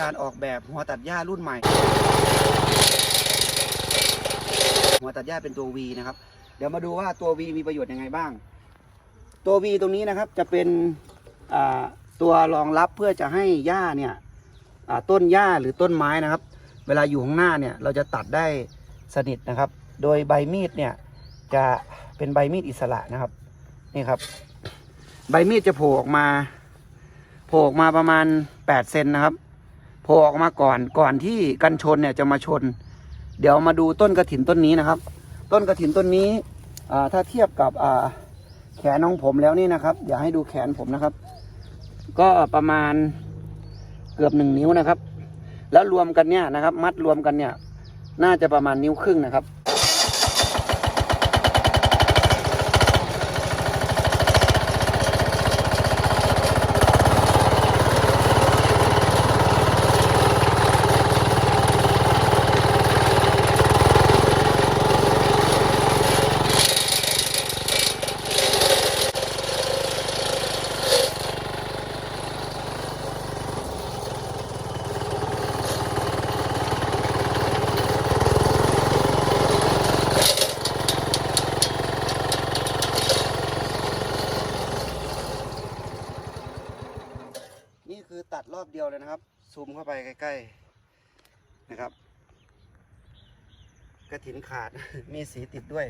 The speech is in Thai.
การออกแบบหัวตัดหญ้ารุ่นใหม่ หัวตัดหญ้าเป็นตัว V นะครับ เดี๋ยวมาดูว่าตัว V มีประโยชน์ยังไงบ้าง ตัว V ตรงนี้นะครับจะเป็นตัวรองรับเพื่อจะให้หญ้าเนี่ยต้นหญ้าหรือต้นไม้นะครับ เวลาอยู่ข้างหน้าเนี่ยเราจะตัดได้สนิทนะครับ โดยใบมีดเนี่ยจะเป็นใบมีดอิสระนะครับนี่ครับ ใบมีดจะโผล่ออกมาโผล่ออกมาประมาณ8เซนนะครับ ผล่ออกมาก่อนก่อนที่กันชนเนี่ยจะมาชน เดี๋ยวมาดูต้นกระถินต้นนี้นะครับ ต้นกระถินต้นนี้ถ้าเทียบกับแขนของผมแล้วนี่นะครับ อย่าให้ดูแขนผมนะครับ ก็ประมาณเกือบหนึ่งนิ้วนะครับ แล้วรวมกันเนี่ยนะครับ มัดรวมกันเนี่ย น่าจะประมาณนิ้วครึ่งนะครับ คือตัดรอบเดียวเลยนะครับ ซูมเข้าไปใกล้ๆนะครับ กระถินขาด มีสีติดด้วย